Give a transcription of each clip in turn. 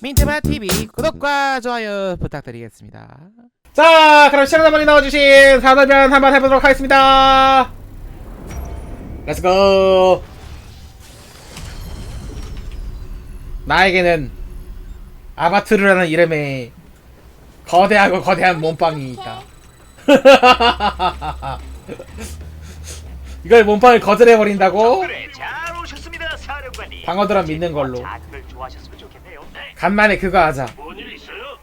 민트마 TV 구독과 좋아요 부탁드리겠습니다. 자, 그럼 시청자 분이 넣어주신 사도변 한번 해보도록 하겠습니다. 렛츠고. 나에게는 아바투르라는 이름의 거대하고 거대한 몸빵이 있다. 이걸 몸빵을 거절해버린다고? 방어드럼 믿는 걸로. 자극을 좋아하셨으면 좋겠네요 네. 간만에 그거 하자. 뭔일 있어요?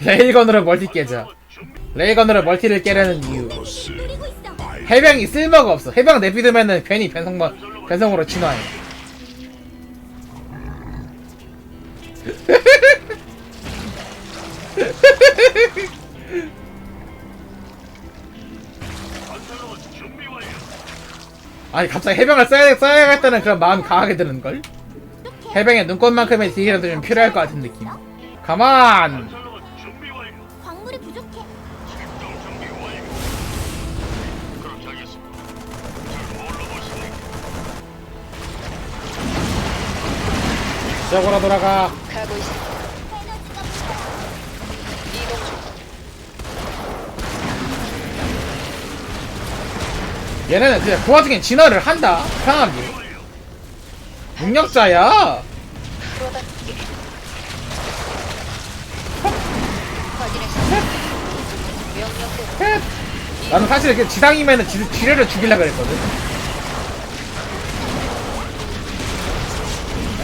레일건으로 멀티 깨자. 레일건으로 멀티를 깨려는 이유. 해병이 쓸모가 없어. 해병 내비두면은 괜히 변성 변성으로 진화해. 아니 갑자기 해병을 써야 써야겠다는 그런 마음이 강하게 드는 걸. 해병의 눈꽃만큼의 딜이라도 좀 필요할 것 같은 느낌. 가만. 광물이 부족해. 저으로 돌아가. 가고 있습니다. 에너지가 부족해. 이동 중. 얘네는 그냥 그 와중에 진화를 한다. 이상하게. 능력자야. 헷. 나는 사실 그 지상이면은 지, 지뢰를 죽이려 그랬거든.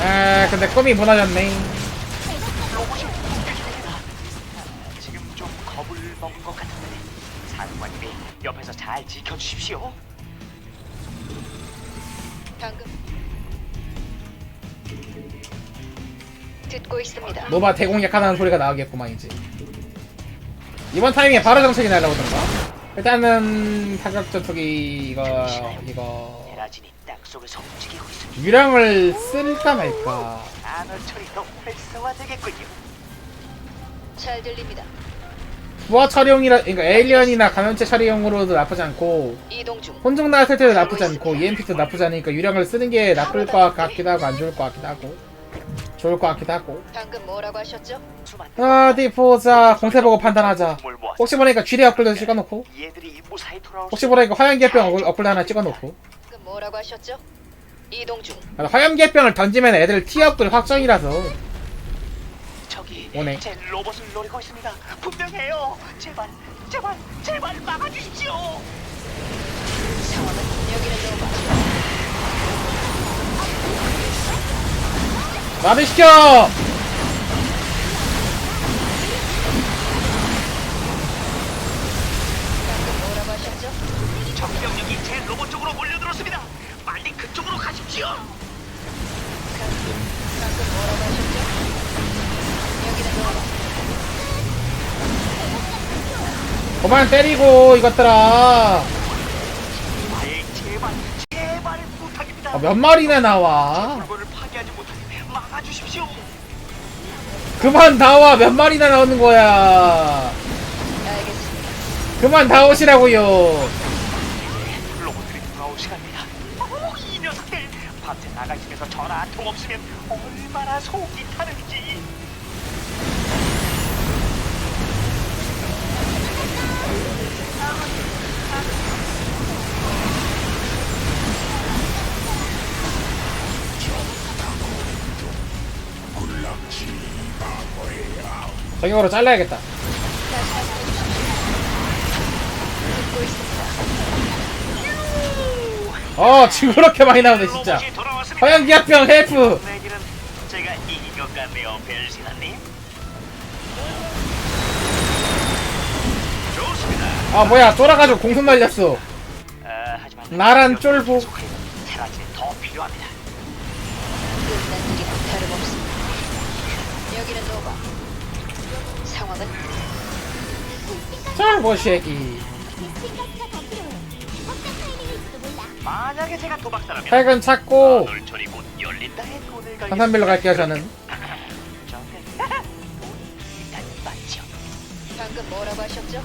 아, 근데 꿈이 무너졌네. 지금 좀 겁을 먹은 것 같은데 사령관님이 옆에서 잘 지켜주십시오 방금 듣고 있습니다. 노바 대공약하다는 소리가 나오겠구만 이제. 이번 타이밍에 바로 정책이 날라오던가. 일단은 타격 전투기 이거 이거 테라진이 땅 속에서 움직이고 있습니다 유량을 쓸까 말까. 안을 처리도 활성화되겠군요 잘 들립니다. 부하 처리용이라 그러니까 에일리언이나 감염체 처리용으로도 나쁘지 않고 이동 중. 혼종 나왔을 때도 나쁘지 않고 EMP도 나쁘지 않으니까 유량을 쓰는 게 나쁠 것 같기도 하고 안 좋을 것 같기도 하고 좋을 것 같기도 하고 방금 뭐라고 하셨죠? 수만 어디 보자 공태 보고 판단하자 혹시 모르니까 쥐리 업글도 찍어놓고 얘들이 무사히 돌아올 혹시 모르니까 화염기병 업글- 하나 찍어놓고 방금 뭐라고 하셨죠? 이동 중. 아, 화염기병을 던지면 애들 티 업글 확정이라서 오네. 제 로봇을 노리고 있습니다. 분명해요. 제발, 제발, 제발 막아주십시오. 상황은 여기는 노바. 나를 시켜 방금 뭐라고 하셨죠? 적병력이 제 로봇 쪽으로 몰려들었습니다. 빨리 그쪽으로 가십시오. 그만 때리고 이것들아 네, 제발, 제발 부탁입니다. 아, 몇 마리나 나와 물건을 파괴하지 못하게 막아주십시오. 그만 나와 몇 마리나 나오는 거야 알겠습니다. 그만 나오시라고요 로봇들이 돌아올 시간입니다. 어, 이 녀석들 밤새 나가시면서 전화 한 통 없으면 얼마나 속이 타는지. 저격으로 잘라야겠다. 어 지금 그렇게 많이 나오네 진짜 로봇이 돌아왔습니다. 화염기압병 헬프 내기는 제가 이긴 것 같네요, 벨시나님. 아 뭐야 쫄아가지고 공손 날렸어 아, 하지만 나란 쫄보. 더 필요합니다. 끝난 일이나 다름없습니다. 여기는 노바. 상황은 쫄보 몰라. 만약에 제가 도박사라면 핵은 찾고 놀철이 곧 열린다에 돈을 걸겠습니다. 산산빌로 갈게요 저는 저는 돈이 일단 맞죠. 방금 뭐라고 하셨죠?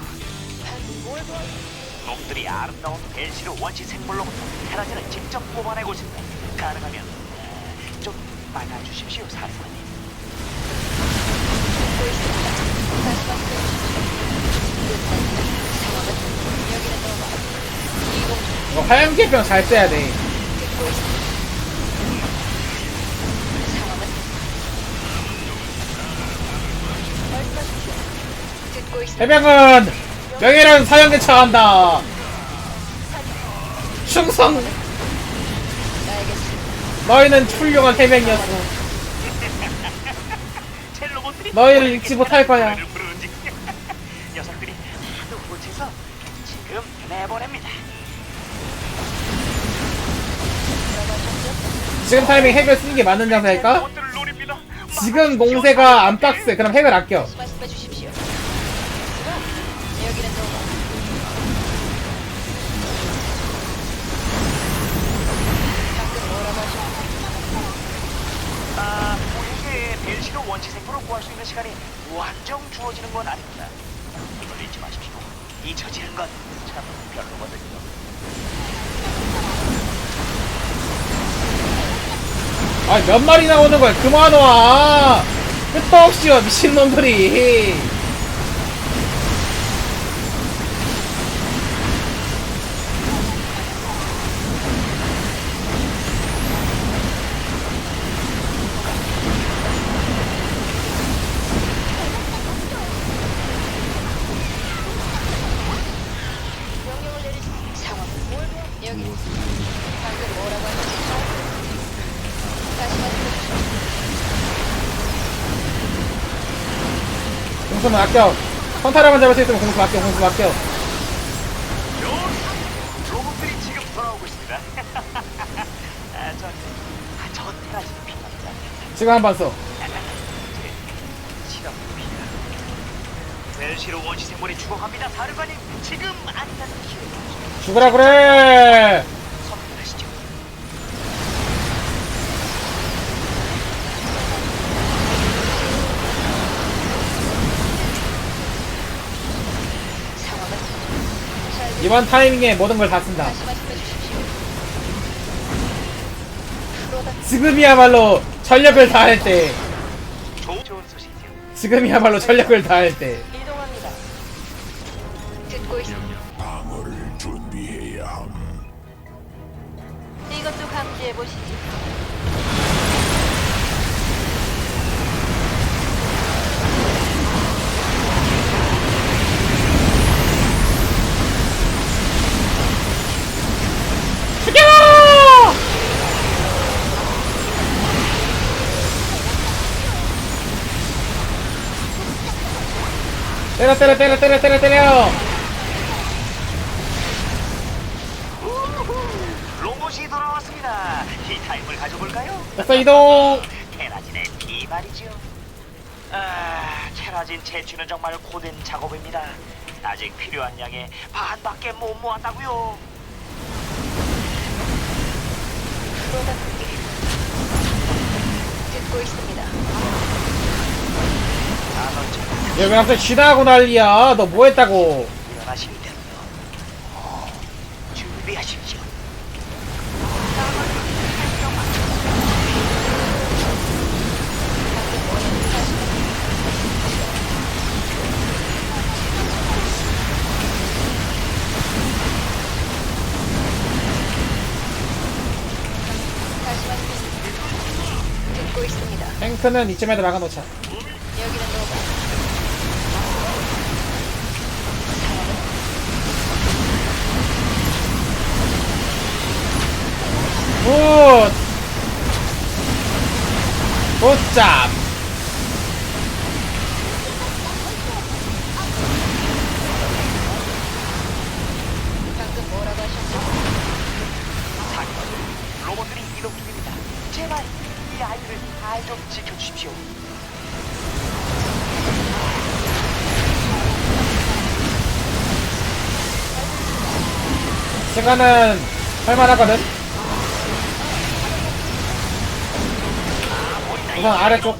놈들이 아름다운 벨시르 원시 생물로부터 테라진을 직접 뽑아내고 있습니다. 가능하면 아, 좀 막아주십시오, 사령관님. 듣고 있습니다. 다시 말씀해 주십시오. 끝난 일. 상황은 여기는 노바. 이동 중. 이거 화염계병 잘 써야 돼. 해병은 명예로운 사형에 처한다 충성. 너희는 훌륭한 해병이었어 제 로봇들이 너희를 잊지 못할 거야 노래를 부르는지 녀석들이 하도 못해서 지금 내보냅니다. 지금 타이밍 핵을 쓰는 게 맞는 장사일까? 로봇들을 노립니다. 지금 공세가 안 빡세 그럼 핵을 아껴 말씀해. 여기는 노바. 방금 뭐라고 하셨죠? 아, 우리에게 벨시로 원시 생물을 구할 수 있는 시간이 무한정 주어지는 건 아닙니다. 이걸 잊지 마십시오. 잊혀지는 건 참 별로거든요. 아 몇 마리 나오는 거야 그만 와 끝도 없이 와 미친놈들이 아껴 선타라만 잡을 수 있으면 공수 아껴 공수 요 로봇들이 지금 돌아오고 있습니다. 아, 저, 아, 저 필요합니다. 지금 한 번 써. 실험 필요. 벨시로 원시 생물이 죽어갑니다. 사령관님, 지금 아니면 기회. 죽으라 그래 이번 타이밍에 모든 걸 다 쓴다 지금이야말로 전력을 다할 때. 지금이야말로 전력을 다할 때 이동합니다. 듣고 있습니다. 때려 때려 때려 때려 때려 때려 로봇이 돌아왔습니다. 티타임을 가져볼까요? 됐어 이동 테라진의 피 말이죠. 아, 테라진 채취는 정말 고된 작업입니다. 아직 필요한 양의 반밖에 못 모았다고요. 듣고 있습니다. 얘왜 갑자기 쉬다 하고 난리야 너 뭐 했다고 일어나시면 됩니다. 준비하십시오. 다시 말씀해 주십시오. 듣고 있습니다. 탱크는 이쯤에도 막아놓자 여기는 노바. 굿 굿잡 방금 뭐라고 하셨죠? 사령, 로봇들이 이동 중입니다. 제발 이 아이를 잘좀 지켜주십시오. 시간은 할만하거든 우선 아래쪽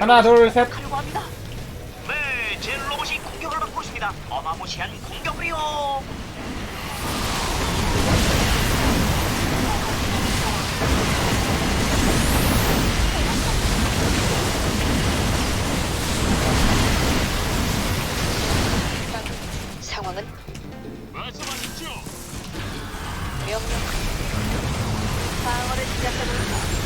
하나 둘셋 어마무시한 공격을요. 상황은 말씀하십시오. 명령 방어를 시작하도록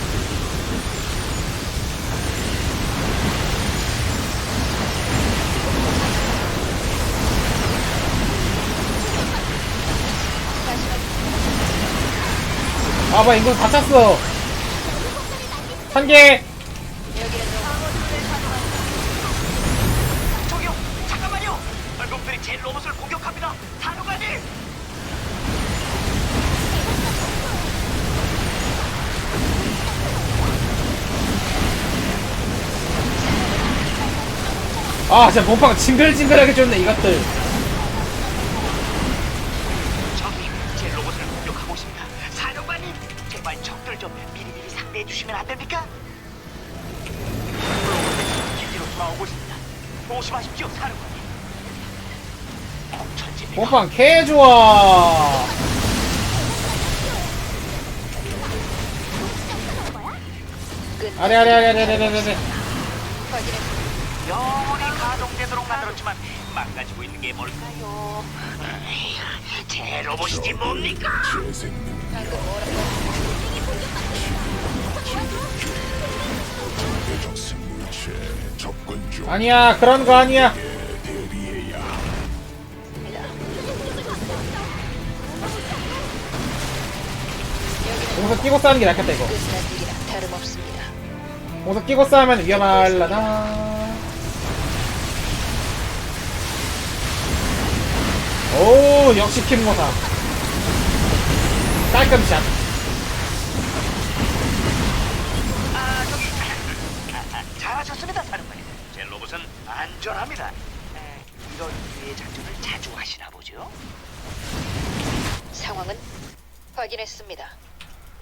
아봐 인구 다 찼어 한개. 저기요, 잠깐만요. 제 로봇을 공격합니다. 아 진짜 몸빵 징글징글하게 줬네 이것들 조심하십시오, 사령관님. 몸빵 개 좋아 끝. 아래 아래 아래 아래 아래 아래 아래. 영원히 가동되도록 만들었지만 망가지고 있는 게 뭘까요? 제 로봇이지 뭡니까? 재생능 방금 뭐라고? 대적 아니야 그런 거 아니야. 공석 끼고 싸우는 게 낫겠다 이거. 공석 끼고 싸우면 위험할라나 오 역시 킴모사 깔끔샷 아 저기 아, 아, 잘하셨습니다 사령관님 제 로봇은 안전합니다 에, 이런 유의 작전을 자주 하시나 보죠? 상황은 확인했습니다.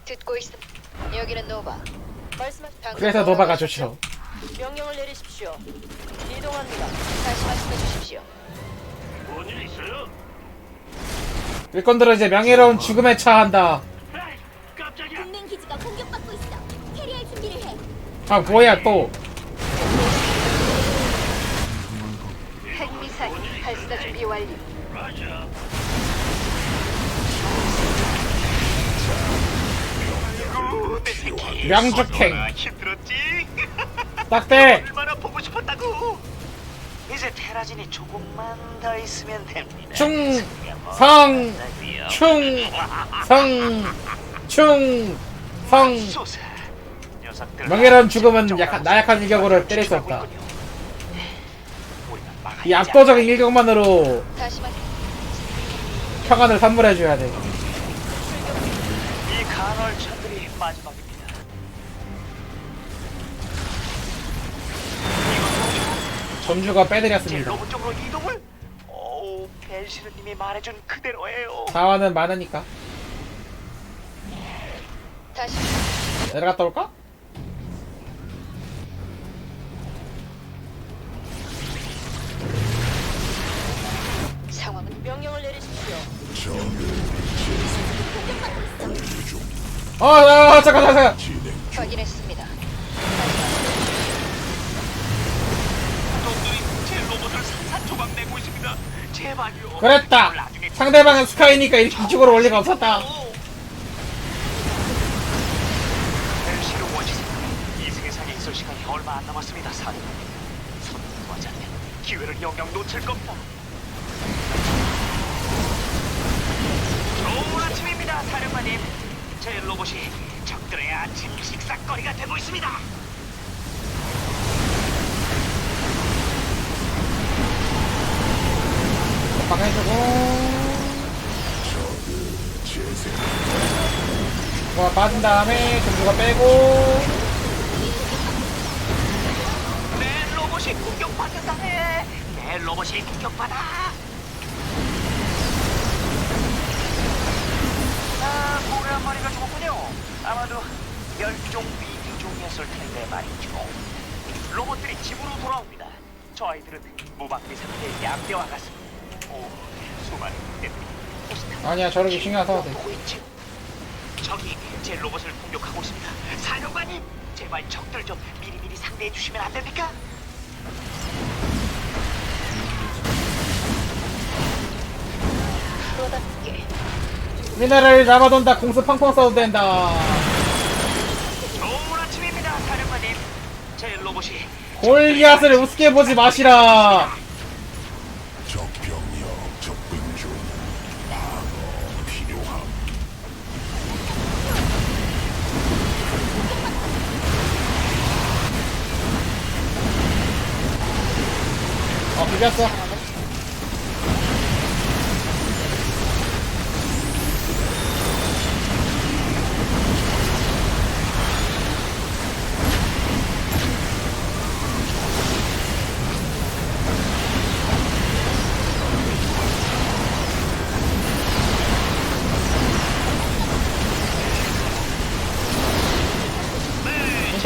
듣고 있음. 여기는 노바. 말씀하. 방금 그래서 노바가? 좋죠 명령을 내리십시오. 이동합니다. 다시 말씀해 주십시오. 뭔일 있어요? 일꾼들은 이제 명예로운 죽음에 처한다 에이, 깜짝이야 동맹 기지가 공격받고 있어. 캐리할 준비를 해. 아 뭐야 또 완료. 내 새끼 명죽행. 얼마나 힘들었지? 딱대 얼마나 보고 싶었다고 이제 테라진이 조금만 더 있으면 됩니다 충, 성, 충, 성, 충, 성. 녀석들 명예로운 죽음은 약한, 나약한 일격으로 때릴 수 없다. 막아야 이 압도적인 일격만으로 다시 말. 평안을 선물해줘야 돼. 이 간헐천들이 마지막입니다. 점주가 제 빼드렸습니다. 로봇 쪽으로 이동을? 오, 벨시르님이 말해준 그대로예요. 자원은 많으니까. 다시 내려갔다 올까? 상황은 명령을 내리십시오. 적을 아, 아, 잠깐, 잠깐, 잠깐. 진행 중 확인했습니다. 놈들이 제 로봇을 산산조각 내고 있습니다. 제발요. 그랬다. 나중에 상대방은 스카이니까 이렇게 이쪽으로 올 리가 없었다. 벨시르 원시생 이 세상에 있을 시간이 얼마 안 남았습니다. 사령. 않면 기회를 영영 놓칠 겁니다. 좋은 사령관님. 제 로봇이 적들의 아침 식사거리가 되고 있습니다. 방해주고. 뭐가 빠진 다음에 점주가 빼고. 내 로봇이 공격받는다네. 내 로봇이 공격받아. 아, 고래 한 마리가 죽었군요. 아마도 멸종 위기종이었을 텐데 말이죠. 로봇들이 집으로 돌아옵니다. 저 아이들은 무방비상대 양대와 같습니다. 오, 수많은 군대들이 포스트 아니야, 저렇게 신경 안 써도 돼. 보고 있지. 저기 제 로봇을 공격하고 있습니다. 사령관님, 제발 적들 좀 미리미리 상대해 주시면 안 됩니까? 프로답게 미네랄 잡아돈다 공수 팡팡 써도 된다. 좋은 아침입니다, 사령관님. 제 로봇이 골리앗을 우습게 보지 마시라. 적병력 접근 중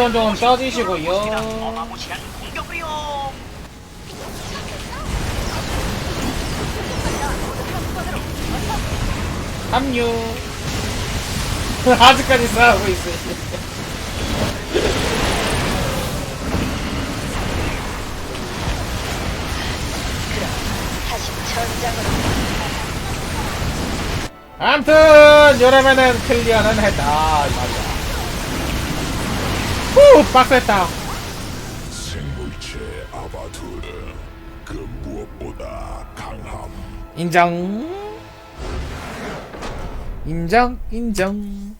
미션 좀 공격이요. 합류. 아직까지 싸우고 있어. 다시 전장으로 아무튼 이러면은 클리어는 했다 이 말이 야. 후 빡셌다. 생물체 아바투르 그 무엇보다 강함 인정. 인정 인정.